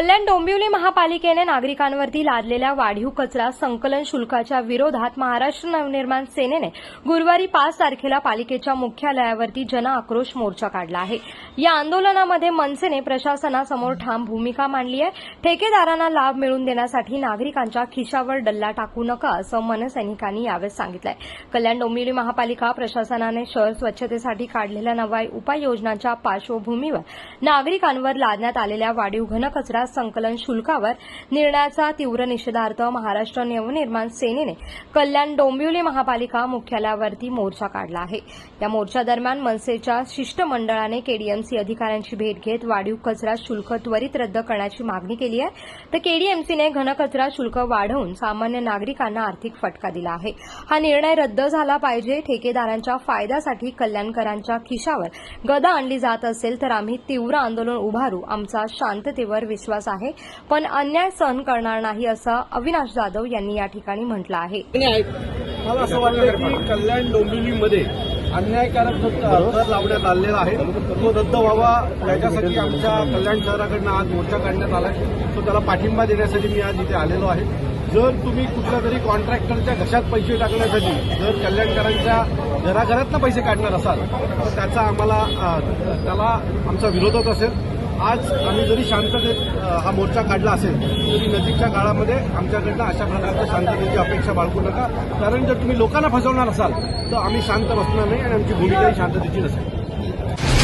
कल्याण डोंबिवली महापालिकेने नागरिकांवरती लादलेल्या वाढीव कचरा संकलन शुल्काच्या विरोधात महाराष्ट्र नवनिर्माण सेनेने गुरुवारी पाच तारखेला पालिकेच्या मुख्यालयावरती जन आक्रोश मोर्चा काढला आहे. या आंदोलनामध्ये मनसेने प्रशासनासमोर ठाम भूमिका मांडली आहे. ठेकेदारांना लाभ मिळवून देण्यासाठी नागरिकांच्या खिशावर डल्ला टाकू नका असं मनसैनिकांनी यावेळी सांगितलंय. कल्याण डोंबिवली महापालिका प्रशासनाने शहर स्वच्छतेसाठी काढलेल्या नव्या उपाययोजनांच्या पार्श्वभूमीवर नागरिकांवर लादण्यात आलेल्या वाढीव घनकचरा संकलन शुल्कावर निर्णयाचा तीव्र निषेधार्थ महाराष्ट्र नवनिर्माण सेनेने कल्याण डोंबिवली महापालिका मुख्यालयावरती मोर्चा काढला आहे. या मोर्चादरम्यान मनसेच्या शिष्टमंडळाने केडीएमसी अधिकाऱ्यांची भेट घेत वाढीव कचरा शुल्क त्वरित रद्द करण्याची मागणी केली आहे. तर केडीएमसीने घनकचरा शुल्क वाढवून सामान्य नागरिकांना आर्थिक फटका दिला आहे. हा निर्णय रद्द झाला पाहिजे ठेकेदारांच्या फायद्यासाठी कल्याणकरांच्या खिशावर गदा आणली जात असेल तर आम्ही तीव्र आंदोलन उभारू आमचा शांततेवर विश्वास आहे. पण अन्याय सहन करणार नाही असं अविनाश जाधव यांनी या ठिकाणी म्हटलं आहे. मला असं वाटतं की कल्याण डोंबिवलीमध्ये अन्यायकारक जो लावण्यात आलेला आहे तो रद्द व्हावा. याच्यासाठी आमच्या कल्याण शहराकडनं आज मोर्चा काढण्यात आला आहे तो त्याला पाठिंबा देण्यासाठी मी आज इथे आलेलो आहे. जर तुम्ही कुठल्या तरी कॉन्ट्रॅक्टरच्या घशात पैसे टाकण्यासाठी जर कल्याणकरांच्या घराघरातनं पैसे काढणार असाल तर त्याचा आम्हाला त्याला आमचा विरोधच असेल. आज आम्ही जरी शांततेत हा मोर्चा काढला असेल तरी नजीकच्या काळामध्ये आमच्याकडनं अशा प्रकारच्या शांततेची अपेक्षा बाळगू नका. कारण जर तुम्ही लोकांना फसवणार असाल तर आम्ही शांत बसणार नाही आणि आमची भूमिकाही शांततेची नसेल